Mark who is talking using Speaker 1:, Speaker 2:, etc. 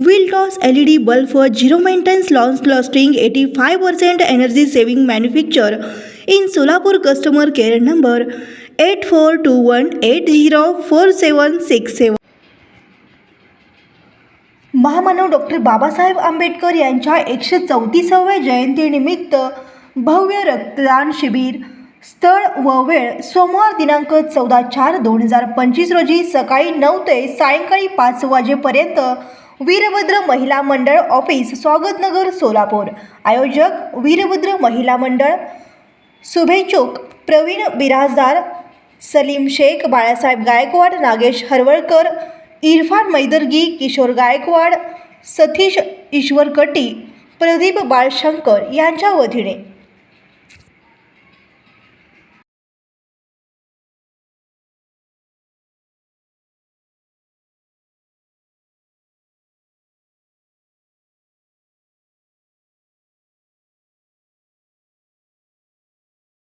Speaker 1: Wiltos L E D bulb for zero maintenance long lasting eighty five percent energy saving manufacture in Solapur customer care number eight four two one eight zero four seven six seven महामानव doctor Babasaheb Ambedkar यांच्या एकशे चौतीसाव्या जयंतीनिमित्त भव्य रक्तदान शिबिर स्थळ व वेळ सोमवार दिनांक चौदा चार दोन हजार पंचवीस रोजी सकाळी नऊ ते सायंकाळी पाच वाजेपर्यंत वीरभद्र महिला मंडळ ऑफिस स्वागतनगर सोलापूर. आयोजक वीरभद्र महिला मंडळ शुभेच्छुक प्रवीण बिराजदार सलीम शेख बाळासाहेब गायकवाड नागेश हरवळकर इरफान मैदर्गी किशोर गायकवाड सतीश ईश्वर कटी प्रदीप बाळशंकर यांच्या वतीने